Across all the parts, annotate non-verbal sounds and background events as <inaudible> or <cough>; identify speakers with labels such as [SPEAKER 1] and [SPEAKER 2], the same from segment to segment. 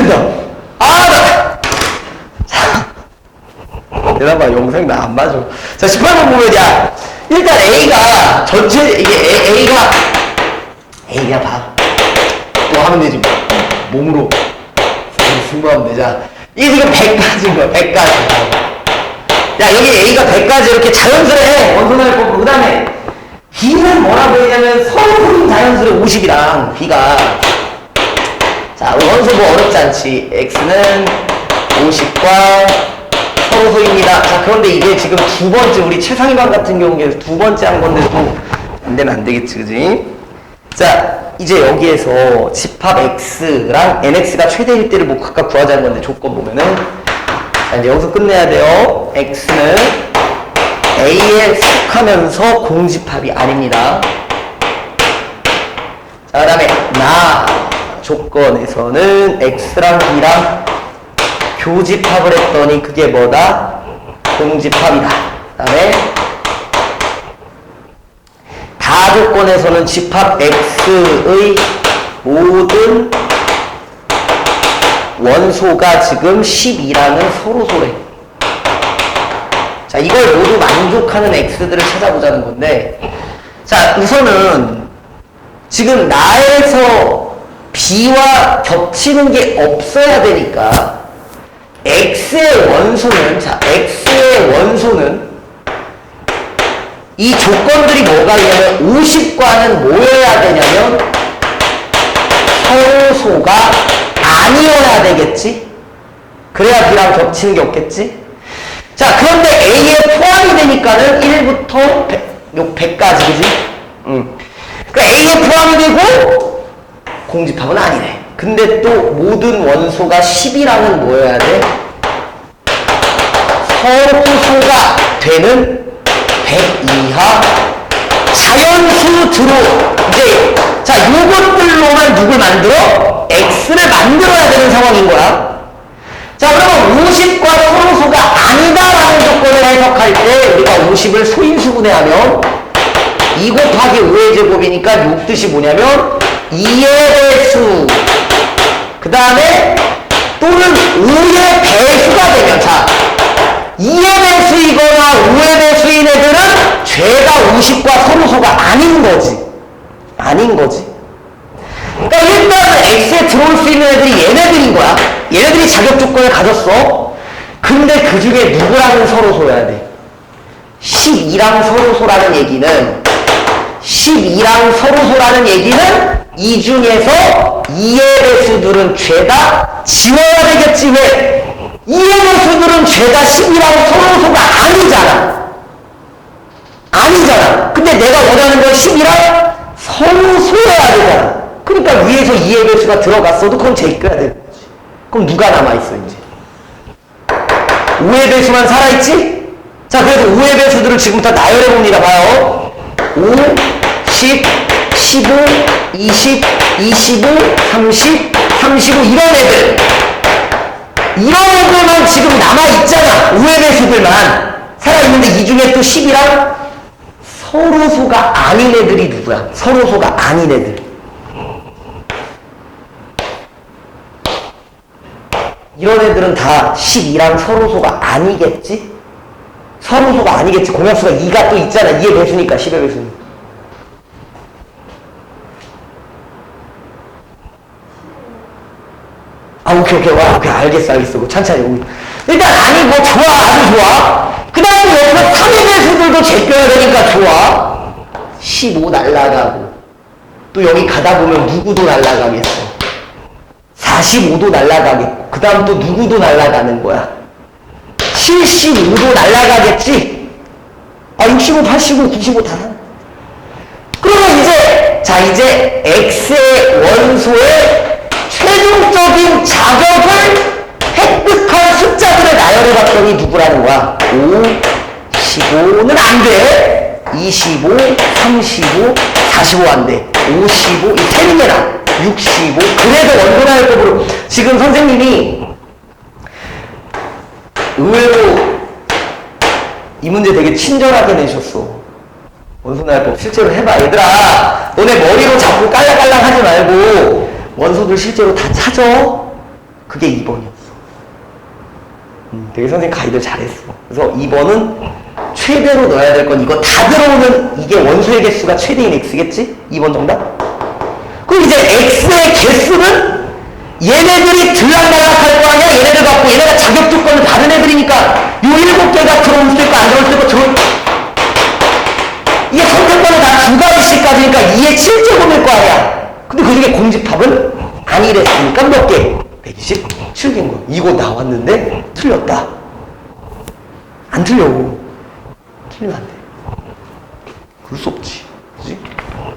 [SPEAKER 1] 된다. 아, 나. 자. 대답봐, 영상 나안 맞아. 자, 18번 보면, 야. 일단 A가, 전체, 이게 A, A가, A가 봐. 뭐 하면 되지, 뭐. 몸으로. 승부하면 되자. 이게 지금 100까지인 거야, 100까지. 야, 여기 A가 100까지 이렇게 자연스레 원소날 거고, 그 다음에 B는 뭐라고 했냐면 서울인 자연스레 50이랑 B가 자, 원소 뭐 어렵지 않지. X는 50과 서로 소입니다. 자, 그런데 이게 지금 두 번째, 우리 최상위반 같은 경우에 두 번째 한 건데 또안 되면 안 되겠지, 그지? 자, 이제 여기에서 집합 X랑 NX가 최대일 때를 뭐 각각 구하자는 건데 조건 보면은 자, 이제 여기서 끝내야 돼요. X는 A에 속하면서 공집합이 아닙니다. 자, 그 다음에 나 조건에서는 X랑 B랑 교집합을 했더니 그게 뭐다? 공집합이다. 그 다음에 다 조건에서는 집합 X의 모든 원소가 지금 12라는 서로소래. 자, 이걸 모두 만족하는 X들을 찾아보자는 건데, 자, 우선은 지금 나에서 B와 겹치는 게 없어야 되니까, X의 원소는, 자, X의 원소는 이 조건들이 뭐가 있냐면 50과는 뭐여야 되냐면 서로소가 아니어야 되겠지? 그래야 B랑 겹치는 게 없겠지? 자, 그런데 A에 포함이 되니까는 1부터 100, 요 100까지, 그지? 응. 그러니까 A에 포함이 되고, 공집합은 아니네. 근데 또 모든 원소가 10이라는 뭐여야 돼? 서로소가 되는 100 이하 자연수 들어 이제 자 요것들로만 누굴 만들어? X를 만들어야 되는 상황인 거야. 자 그러면 50과 서로소가 아니다라는 조건을 해석할 때 우리가 50을 소인수분해하면 2 곱하기 5의 제곱이니까 요 뜻이 뭐냐면 2의 배수 그 다음에 또는 5의 배수가 되면 자 2의 배수이거나 5의 배수인 애들은 죄가 50과 서로소가 아닌 거지 아닌 거지 그러니까 일단은 X에 들어올 수 있는 애들이 얘네들인 거야. 얘네들이 자격 조건을 가졌어. 근데 그 중에 누구랑은 서로소여야 돼? 12랑 서로소라는 얘기는 12랑 서로소라는 얘기는 이 중에서 2의 배수들은 죄다 지워야 되겠지 왜? 2의 배수들은 죄다 10이랑 서로소가 아니잖아. 아니잖아. 근데 내가 원하는 건 10이랑 서로소여야 되잖아. 그러니까 위에서 2의 배수가 들어갔어도 그건 제껴야 되는 거지. 그럼 누가 남아있어, 이제? 5의 배수만 살아있지? 자, 그래서 5의 배수들을 지금부터 나열해봅니다. 봐요. 5, 10, 15, 20, 25, 30, 35 이런 애들. 이런 애들만 지금 남아있잖아. 5의 배수들만. 살아있는데 이 중에 또 10이랑 서로소가 아닌 애들이 누구야? 서로소가 아닌 애들. 이런 애들은 다 12랑 서로소가 아니겠지? 서로소가 아니겠지. 공약수가 2가 또 있잖아. 2의 배수니까 10의 배수는. 아, 오케이, 오케이. 와, 오케이. 알겠어, 알겠어. 뭐 천천히. 오케이. 일단, 아니, 뭐, 좋아. 아주 좋아. 그 다음에 여기서 3의 배수들도 제껴야 되니까 좋아. 15 날라가고. 또 여기 가다 보면 누구도 날라가겠어. 45도 날아가겠고 그 다음 또 누구도 날아가는 거야 75도 날아가겠지 아 65, 85, 95 다 그러면 이제 자 이제 X의 원소의 최종적인 자격을 획득한 숫자들을 나열해 봤더니 누구라는 거야 5, 15는 안 돼 25, 35, 45 안 돼 55, 이 세는 개나 65. 그래도 원소나열법으로 지금 선생님이 의외로 이 문제 되게 친절하게 내셨어. 원소나열법 실제로 해봐. 얘들아, 너네 머리로 자꾸 깔랑깔랑 하지 말고 원소들 실제로 다 찾아. 그게 2번이었어. 음, 되게 선생님 가이드 잘했어. 그래서 2번은 최대로 넣어야 될 건 이거 다 들어오는 이게 원소의 개수가 최대인 x겠지? 2번 정답? 그럼 이제 x의 개수는 얘네들이 들락날락 할 거 아니야? 얘네들 갖고 얘네가 자격 조건은 다른 애들이니까 요 일곱 개가 들어올 수 있고 안 들어올 수 있고 들어 이게 선택권은 다 두 가지씩까지니까 2의 7제곱일 거 아니야? 근데 그 중에 공집합은 아니랬으니까 몇 개? 127개인 거야. 이거 나왔는데 틀렸다. 안 틀려. 틀리면 안 돼. 그럴 수 없지. 그지?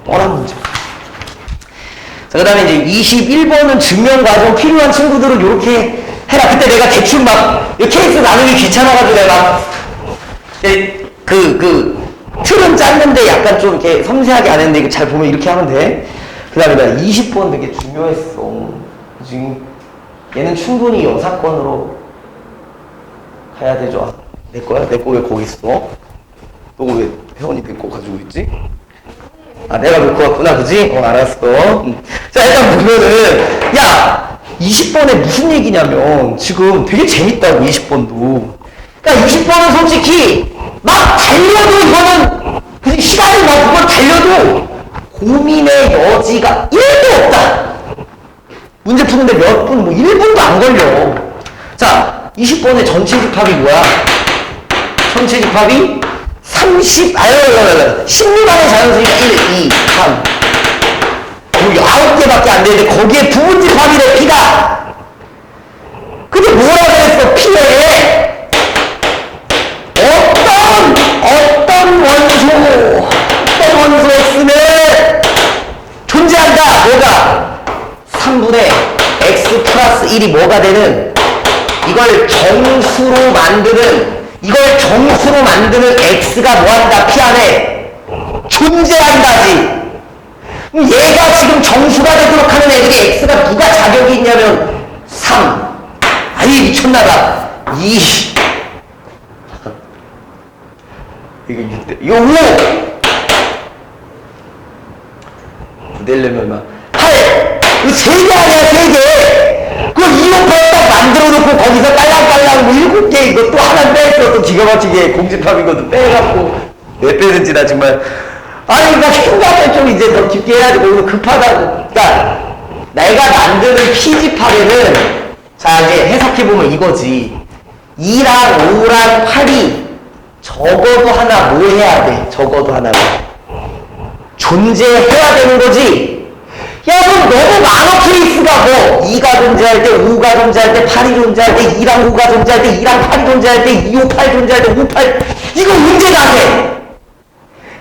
[SPEAKER 1] 뻔한 문제. 자, 그 다음에 이제 21번은 증명 과정 필요한 친구들은 이렇게 해라. 그때 내가 대충 막, 이 케이스 나누기 귀찮아가지고 내가 예, 그, 그, 틀은 짰는데 약간 좀 이렇게 섬세하게 안 했는데 이거 잘 보면 이렇게 하면 돼. 그 다음에 나 20번 되게 중요했어. 지금 얘는 충분히 여사건으로 가야 되죠. 아, 내 거야? 내 거 왜 거기 있어? 너가 왜 회원이 내거 가지고 있지? 아, 내가 놓고 왔구나, 그지? 어, 알았어. 음. 자, 일단 보면은, 야! 20번에 무슨 얘기냐면, 지금 되게 재밌다고, 20번도. 그러니까 20번은 솔직히, 막 달려도 이거는, 그지? 시간이 막 그걸 달려도, 고민의 여지가 1도 없다! 문제 푸는데 몇 분, 뭐 1분도 안 걸려. 자, 20번의 전체 집합이 뭐야? 전체 집합이 30, 아유, 아유, 아유, 16안의 자연수니까 1, 2, 3. 여기 9개밖에 안 되는데 거기에 부분 집합이래, P가. 근데 뭐라 그랬어, P에? 어떤, 어떤 원소, 어떤 원소 X는 존재한다. 뭐가? 3분의 X 플러스 1이 뭐가 되는 이걸 정수로 만드는 이걸 정수로 만드는 x가 뭐한다? P 안에 존재한다지. 얘가 지금 정수가 되도록 하는 애들이 x가 누가 자격이 있냐면 3 아이 미쳤나봐. 2 <laughs> 이거 6대 이거 5 9대려면 얼마 8 이거 3개 아니야 3개! 그걸 258딱 만들어 놓고 거기서 딸랑딸랑 뭐 7개 이거 또 하나 뺐어 또 기가 막히게 공집합인 것도 빼갖고 왜 빼는지 나 정말. 아니 그러니까 생각을 좀 이제 더 깊게 해야지. 거기서 급하다고 그러니까. 내가 만드는 피집합에는 자 이제 해석해보면 이거지. 2랑 5랑 8이 적어도 하나 뭐 해야 돼? 적어도 하나 존재해야 되는 거지 야, 그럼 너무 많아, 케이스가 뭐. 2가 존재할 때, 5가 존재할 때, 8이 존재할 때, 2랑 5가 존재할 때, 2랑 8이 존재할 때, 2, 5, 8 존재할 때, 5, 8. 이거 문제가 돼.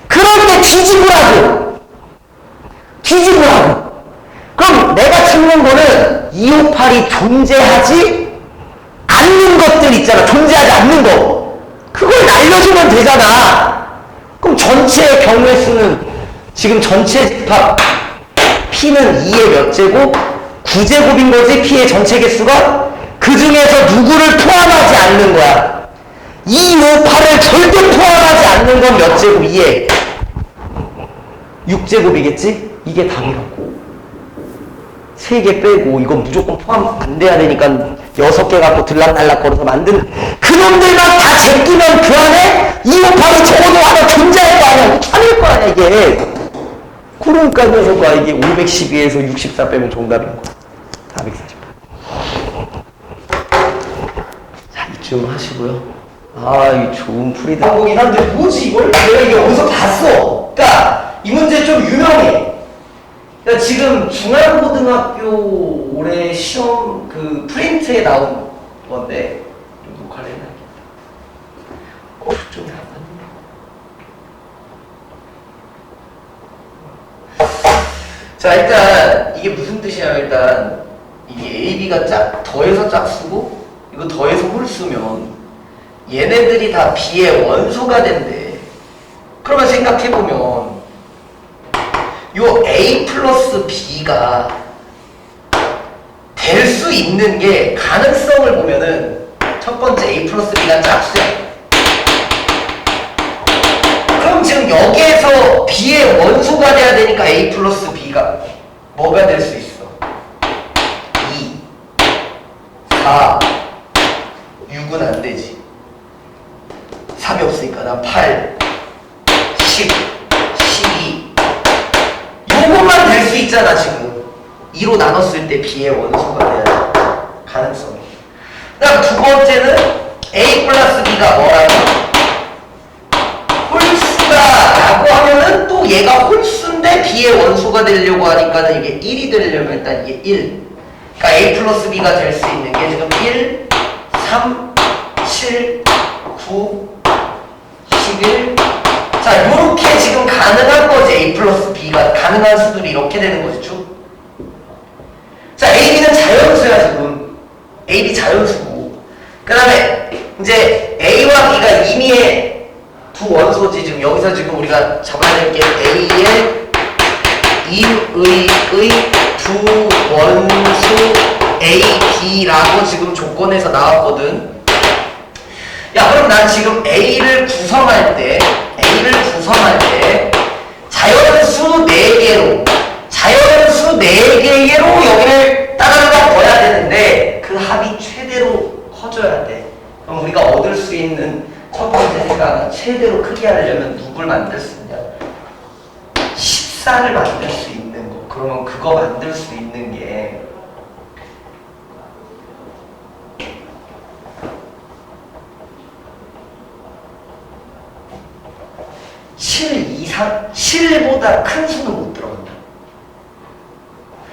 [SPEAKER 1] 그럴 때 뒤집으라고. 뒤집으라고. 그럼 내가 찾는 거는 2, 5, 8이 존재하지 않는 것들 있잖아. 존재하지 않는 거. 그걸 날려주면 되잖아. 그럼 전체 경우의 수는 지금 전체 집합 P는 2의 몇 제곱? 9제곱인 거지, P의 전체 개수가? 그 중에서 누구를 포함하지 않는 거야. 2, 5, 8을 절대 포함하지 않는 건 몇 제곱? 2에 6제곱이겠지? 이게 답이라고. 3개 빼고, 이건 무조건 포함 안 돼야 되니까 6개 갖고 들락날락 걸어서 만든 그놈들만 다 제끼면 그 안에 2, 5, 8이 적어도 하나 존재할 거 아니야. 참일 거 아니야, 이게. 그러니까 녀석아 이게 512에서 64 빼면 정답인 거야. 448. 자, 이쯤 하시고요. 아, 이 좋은 풀이다. 한국인 한데 뭐지 이걸? 내가 이게 어디서 봤어. 그러니까 이 문제 좀 유명해. 그러니까 지금 중앙고등학교 올해 시험 그 프린트에 나온 건데 좀 녹화를 해놔야겠다. 어, 좀 나왔네. 자 일단 이게 무슨 뜻이냐 일단 이게 AB가 짝 더해서 짝수고 이거 더해서 홀수면 얘네들이 다 B의 원소가 된대. 그러면 생각해보면 요 A 플러스 B가 될 수 있는 게 가능성을 보면은 첫 번째 A 플러스 B가 짝수야 그럼 지금 여기에서 B의 원소가 돼야 되니까 A 플러스 B 가 뭐가 될 수 있어? 2. 4, 6은 안 되지. 3이 없으니까 난 8, 10, 12. 요것만 될 수 있잖아, 지금. 2로 나눴을 때 B의 원소가 돼야 돼. 가능성이. 그 다음 두 번째는 A 플러스 B가 뭐라고? 홀수다 라고 하면은 또 얘가 홀수 인데 B의 원소가 되려고 하니까는 이게 1이 되려면 일단 이게 1. 그러니까 A 플러스 B가 될 수 있는 게 지금 1, 3, 7, 9, 11. 자, 요렇게 지금 가능한 거지. A 플러스 B가 가능한 수들이 이렇게 되는 거지, 쭉. 자, AB는 자연수야, 지금. AB 자연수고. 그 다음에, 이제 A와 B가 임의의 두 원소지. 지금 여기서 지금 우리가 잡아야 될 게 A의 임의의 두 원소 A, B라고 지금 조건에서 나왔거든. 야, 그럼 난 지금 A를 구성할 때, A를 구성할 때, 자연수 4개로, 자연수 4개로 여기를 따라가 넣어야 되는데, 그 합이 최대로 커져야 돼. 그럼 우리가 얻을 수 있는 첫 번째 생각은 최대로 크게 하려면 누굴 만들 수 있냐? 14를 만들 수 있는 거. 그러면 그거 만들 수 있는 게, 칠 이상, 7보다 큰 수는 못 들어간다.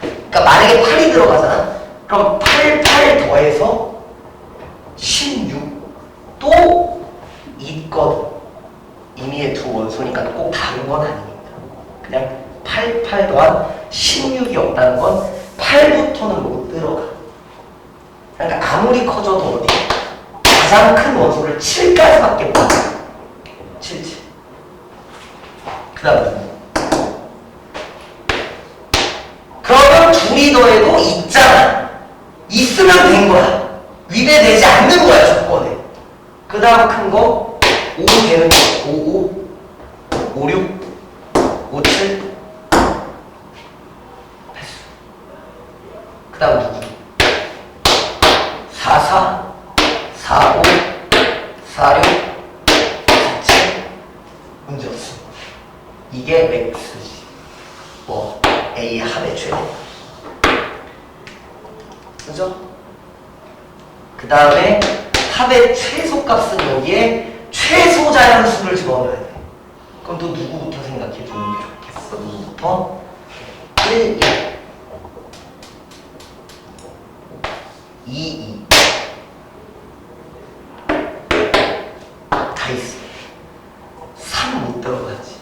[SPEAKER 1] 그러니까 만약에 8이 들어가잖아? 그럼 8, 8 더해서 16또 있거든. 임의의 두 원소니까 꼭 다른 건 아닙니다. 그냥 8, 8 더한 16이 없다는 건 8부터는 못 들어가. 그러니까 아무리 커져도 어디 가장 큰 원소를 7까지밖에 못 들어. 7, 7. 그 다음 그러면 둘이 더해도 있잖아. 있으면 된 거야. 위배되지 않는 거야, 조건에. 그 다음 큰 거, 5 되는 거. 5, 5, 5, 6, 5, 7. 패스. 그 다음 누구? 4, 4, 4, 5, 4, 6, 4, 7. 문제 없어. 이게 맥스지. 뭐, A 합의 최대. 그죠? 그 다음에 합의 최소값은 여기에 최소 자연수를 집어넣어야 돼. 그럼 또 누구부터 생각해 주는 게 좋겠어? 누구부터? 1, 1. 2, 2. 다 있어. 3 못 들어가지.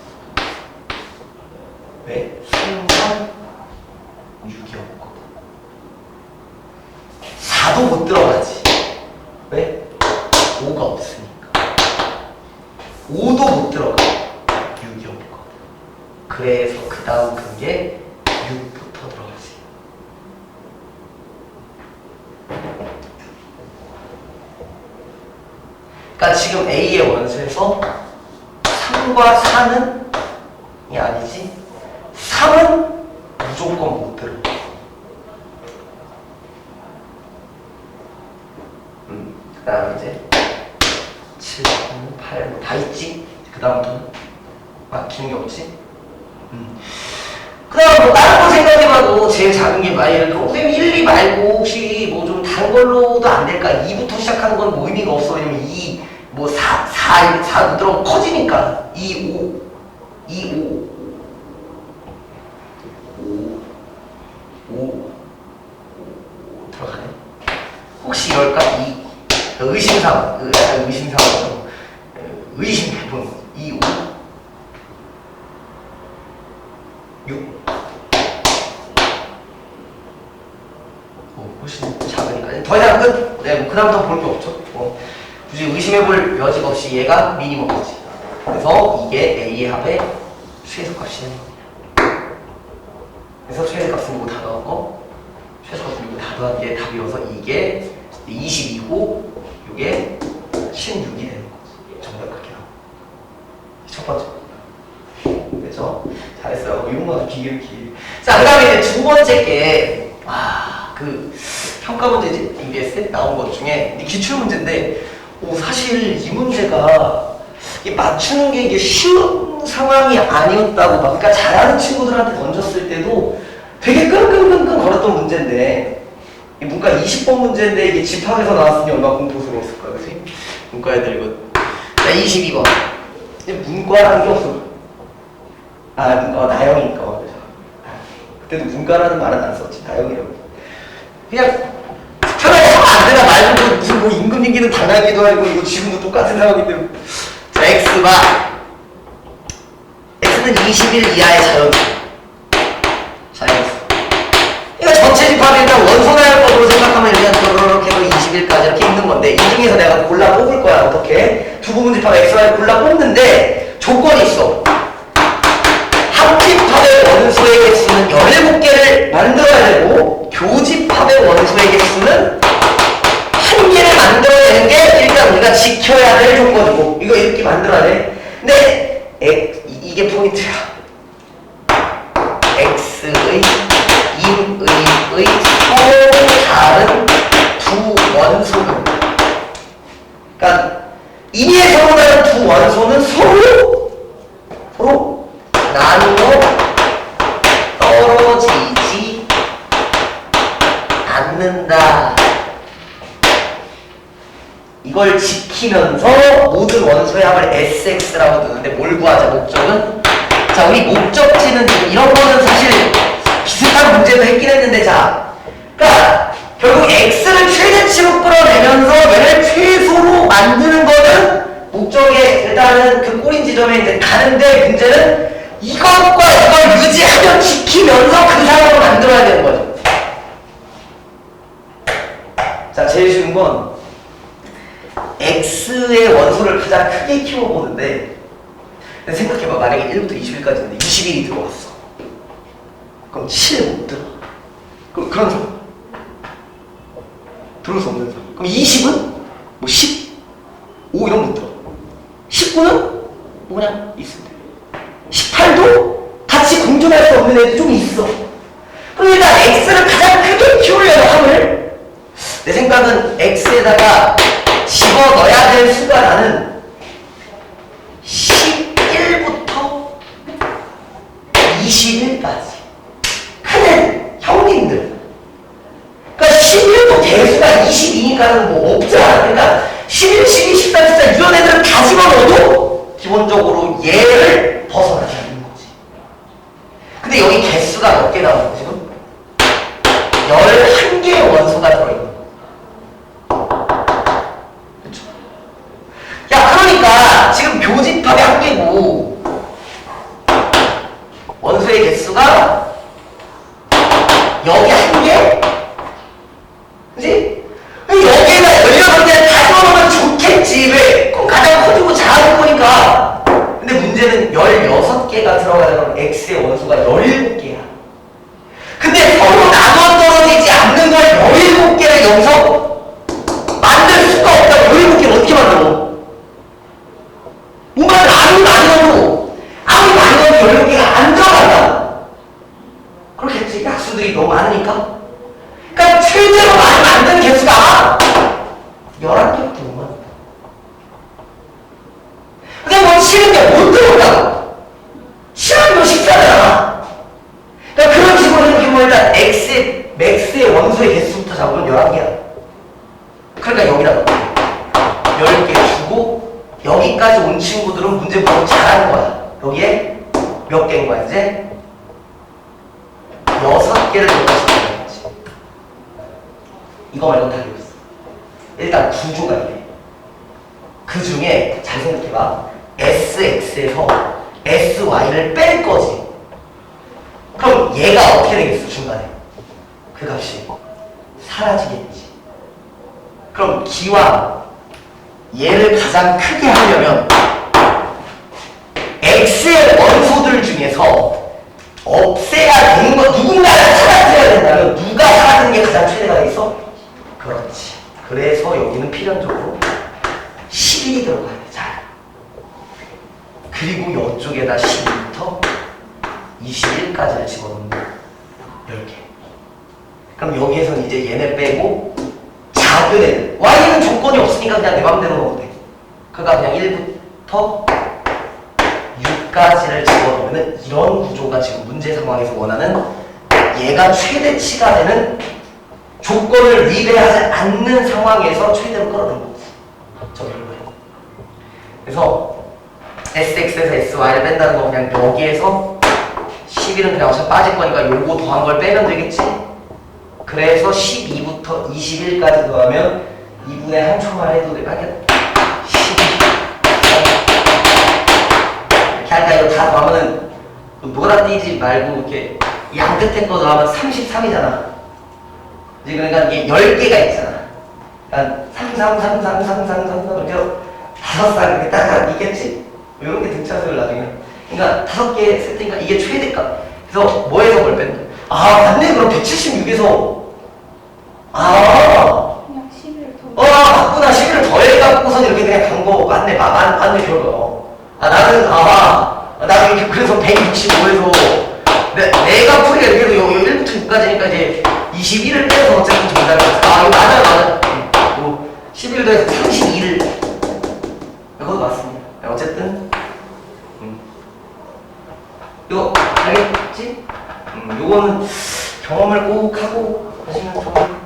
[SPEAKER 1] 왜? 3, 3, 6이 없거든. 4도 못 들어가지. 왜? 5가 없으니까. 5도 못 들어가. 6이 없거든. 그래서 그 다음 근게 6부터 들어가지. 그러니까 지금 A의 원소에서 3과 4는 이 아니지. 3은 무조건 못 들어. 음, 그 다음 이제 7, 8, 다 있지? 그 다음부터는 막히는 게 없지? 음. 그 다음 뭐 다른 거 생각해봐도 제일 작은 게 막 예를 들어 선생님 1, 2 말고 혹시 뭐 좀 다른 걸로도 안 될까? 2부터 시작하는 건 뭐 의미가 없어. 왜냐면 2, 뭐 4, 4, 4 들어가면 커지니까 2, 5, 2, 5 5, 5, 들어가네. 혹시 이럴까? 이 의심상, 의, 약간 의심상으로 의심해본 2, 5, 6. 어, 훨씬 작으니까 더 이상 끝. 네, 뭐 그다음부터 볼 게 없죠. 뭐 굳이 의심해볼 여지가 없이 얘가 미니멈이지. 그래서 이게 A의 합의 최소값이 되는 겁니다. 그래서 최대값은 이거 다 넣었고 최소값은 이거 다 더한 게 답이어서 이게 22고 이게 16이 되는 거지 정답 그렇게 나와. 첫 번째 그죠? 잘했어요. 이런 거는 기계로 기계. 자그 다음에 두 번째 게 아 그 평가 문제지 EBS에 나온 것 중에 이 기출 문제인데 오, 사실 이 문제가 이 맞추는 게 이게 쉬운 상황이 아니었다고 막 그러니까 잘하는 친구들한테 던졌을 때도 되게 끙끙끙끙 걸었던 문제인데 이 문과 20번 문제인데 이게 집합에서 나왔으니 얼마나 공포스러웠을 거야 그지? 문과 애들 이거 자 22번. 문과라는 게 없어. 아 문과 나영이니까 그래서. 아, 그때도 문과라는 말은 안 썼지 나영이라고. 그냥 편하게 하면 안 되나 말고 무슨 뭐 임금 얘기는 당하기도 하고 이거 지금도 똑같은 상황인데 자 x가 x는 20일 이하의 자연수. 자연수. 이거 전체 집합이 일단 원소 생각하면 이렇게 이렇게 해서 20일까지 이렇게 있는 건데 이 중에서 내가 골라 뽑을 거야 어떻게? 두 부분 집합 xy를 골라 뽑는데 조건이 있어. 합집합의 원소의 개수는 17개를 만들어야 되고 교집합의 원소의 개수는 한 개를 만들어내는 게 일단 우리가 지켜야 될 조건이고 이거 이렇게 만들어야 돼. 근데 엑- 이- 이게 포인트야 임의의 서로 다른 두 원소는 서로 서로 나누어 떨어지지 않는다. 이걸 지키면서 모든 원소의 합을 SX라고 두는데 뭘 구하자 목적은? 자 우리 목적지는 이런 거는 사실 비슷한 문제도 했긴 했는데 자 그러니까 결국 X를 최대치로 끌어내면서 얘를 최소로 거는 일단은 그 꼬린 지점에 이제 가는데 문제는 이것과 이걸 유지하며 지키면서 그 상황을 만들어야 되는 거죠. 자 제일 쉬운 건 X의 원소를 가장 크게 키워보는데 생각해봐. 만약에 1부터 20일까지 있는데 20일이 들어왔어. 그럼 7을 못 들어. 그럼 그런 사람. 들을 수 없는 사람. 그럼 20은? 뭐 10? 5 이런 못 들어 19는? 뭐 그냥 있으면 돼 18도? 같이 공존할 수 없는 애도 좀 있어 그럼 일단 X를 가장 크게 키우려는 함을 내 생각은 X에다가 집어넣어야 될 수가 나는 11부터 21까지 큰애 형님들 그러니까 11도 대수가 22니까는 뭐 없잖아 그러니까 11, 12, 13, 14 이런 애들은 다 집어넣어도 기본적으로 얘를 벗어나지 않는 거지 근데 여기 개수가 몇 개 나오는 거지 지금? 11개의 원소가 들어있는 그쵸? 야 그러니까 지금 교집합이 한 개고 원소의 개수가 여기 한 개? 그지? 여기에다 16개를 다 넣으면 좋겠지 왜? 그럼 가장 커지고 작은 거니까 근데 문제는 16개가 들어가면 X의 원소가 17개야 근데 서로 나눠 떨어지지 않는 걸 17개를 여기서 만들 수가 없다. 17개를 어떻게 만들어? 뭔가 아무리 많이 넣어도 아무리 많이 넣어도 17개가 안 들어간다. 그렇겠지. 약수들이 너무 많으니까. 그러니까 최대로 많이 만든 개수가 11개밖에 못 만든다. 근데 뭐 싫은 게 못 들어온다. 싫은 거 식사잖아. 그러니까 그런 식으로 생각해보면 일단 X의, 맥스의 원소의 개수부터 잡으면 11개야. 그러니까 여기다가 10개 주고 여기까지 온 친구들은 문제 보고 잘하는 거야. 여기에 몇 개인 거야, 이제? 6개를 넣어서 되는 거지. 이거 말고 다 읽었어. 일단 구조가 이래. 그 중에 잘 생각해봐. SX에서 SY를 뺄 거지. 그럼 얘가 어떻게 되겠어, 중간에? 그 값이 사라지겠지. 그럼 기왕 얘를 가장 크게 하려면 X의 원소들 중에서 없애야 되는 거 누군가가 사라져야 된다면 누가 사라지는 게 가장 최대가 되겠어? 그렇지. 그래서 여기는 필연적으로 11이 들어가야 돼. 잘. 그리고 이쪽에다 12부터 21까지를 집어넣는 10개. 그럼 여기에서는 이제 얘네 빼고 작은 애들 y는 조건이 없으니까 그냥 내 맘대로 넣어도 돼. 그러니까 그냥 1부터 6까지를 집어넣으면 이런 구조가 지금 문제 상황에서 원하는 얘가 최대치가 되는 조건을 위배하지 않는 상황에서 최대로 끌어낸 거지. 저기 이거예요. 그래서 SX에서 SY를 뺀다는 거 그냥 여기에서 11은 그냥 어차피 빠질 거니까 요거 더한 걸 빼면 되겠지? 그래서 12부터 21까지 더하면 2분의 한 초만 해도 돼. 하겠다. 12. 이렇게 할까? 이거 다 더하면은 그 놀아뛰지 말고 이렇게 양 끝에 거 더하면 33이잖아. 이제 그러니까 이게 10개가 있잖아. 그러니까 3, 3, 3, 3, 3, 3, 3, 3 이렇게 다섯 살 이렇게 딱 있겠지? 이런 게 등차수를 나중에. 그러니까 다섯 개 때니까 이게 최대값. 그래서 뭐에서 뭘 뺀다? 아, 맞네. 그럼 176에서. 아,
[SPEAKER 2] 그냥 11을
[SPEAKER 1] 어,
[SPEAKER 2] 더.
[SPEAKER 1] 맞구나. 11을 더해 갖고선 이렇게 그냥 간 거. 맞네. 마, 맞, 맞네. 결과. 아, 나는, 아, 나는 이렇게 그래서 165에서. 내, 내가 풀이가 이렇게 해도 요, 요 1부터 6까지니까 이제 21을 빼서 어쨌든 정답이었어. 아, 이거 맞아요, 맞아요. 요 11을 더해서 32를. 그것도 맞습니다. 네, 어쨌든. 음. 이거 알겠지? 음, 요거는 경험을 꼭 하고 하시면 좋을 것